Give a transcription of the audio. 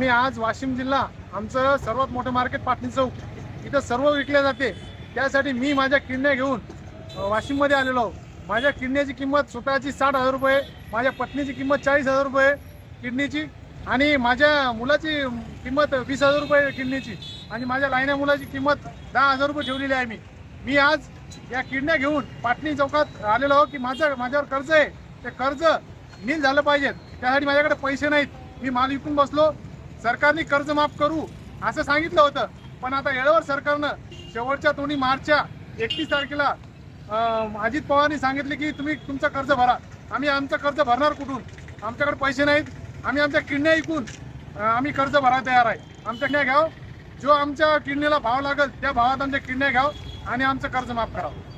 मी आज वाशिम जिल्हा आमचं सर्वात मोठं मार्केट पाटणी चौक. इथं सर्व विकले जाते. त्यासाठी मी माझ्या किडण्या घेऊन वाशिममध्ये आलेलो आहो. माझ्या किडण्याची किंमत स्वतःची साठ हजार रुपये माझ्या पत्नीची किंमत चाळीस हजार रुपये किडनीची आणि माझ्या मुलाची किंमत वीस हजार रुपये किडनीची आणि माझ्या लायन्या मुलाची किंमत दहा हजार रुपये ठेवलेली आहे मी. मी आज या किडण्या घेऊन पाटणी चौकात आलेलो आहो की माझं माझ्यावर कर्ज आहे. ते कर्ज नील झालं पाहिजे. त्यासाठी माझ्याकडे पैसे नाहीत. मी माल विकून बसलो. सरकारने कर्ज माफ करू असं सांगितलं होतं. पण आता येळेवर सरकारनं शेवटच्या दोन्ही मार्चच्या एकतीस तारखेला अजित पवारांनी सांगितले की तुम्ही तुमचं कर्ज भरा. आम्ही आमचं कर्ज भरणार कुठून? आमच्याकडे पैसे नाहीत. आम्ही आमच्या किडण्या ऐकून आम्ही कर्ज भरायला तयार आहे. आमच्या किडण्या घ्याव. जो आमच्या किडनीला भाव लागेल त्या भावात आमच्या किडण्या घ्याव आणि आमचं कर्ज माफ करावं.